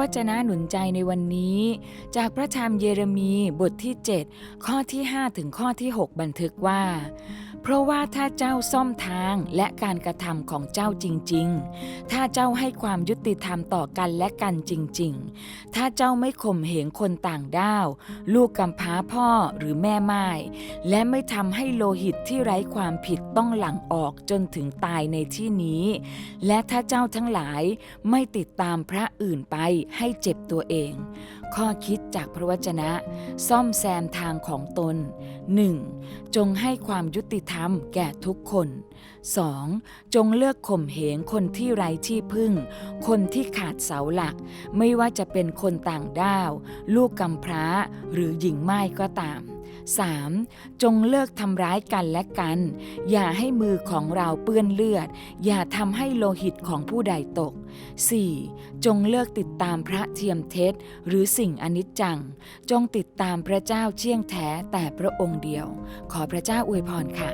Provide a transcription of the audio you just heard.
วจนะหนุนใจในวันนี้ จากพระธรรมเยเรมีบทที่ 7 ข้อที่ 5 ถึงข้อที่ 6 บันทึกว่า เพราะว่าถ้าเจ้าซ่อมทางและการกระทำของเจ้าจริง ๆ ถ้าเจ้าให้ความยุติธรรมต่อกันและกันจริง ๆ ถ้าเจ้าไม่ข่มเหงคนต่างด้าว ลูกกำพร้าพ่อหรือแม่ไม้และไม่ทำให้โลหิตที่ไร้ความผิดต้องหลั่งออกจนถึงตายในที่นี้ และถ้าเจ้าทั้งหลายไม่ติดตามพระอื่นไปให้เจ็บตัวเอง ข้อคิดจากพระวจนะ ซ่อมแซมทางของตน 1. จงให้ความยุติธรรมแก่ทุกคน 2. จงเลือกข่มเหงคนที่ไร้ที่พึ่ง คนที่ขาดเสาหลัก ไม่ว่าจะเป็นคนต่างด้าว ลูกกำพร้าหรือหญิงไม้ก็ตาม 3. จงเลิกทำร้ายกันและกัน อย่าให้มือของเราเปื้อนเลือด อย่าทำให้โลหิตของผู้ใดตก 4. จงเลิกติดตามพระเทียมเท็จ หรือสิ่งอนิจจัง จงติดตามพระเจ้าเชี่ยงแท้แต่พระองค์เดียว ขอพระเจ้าอวยพรค่ะ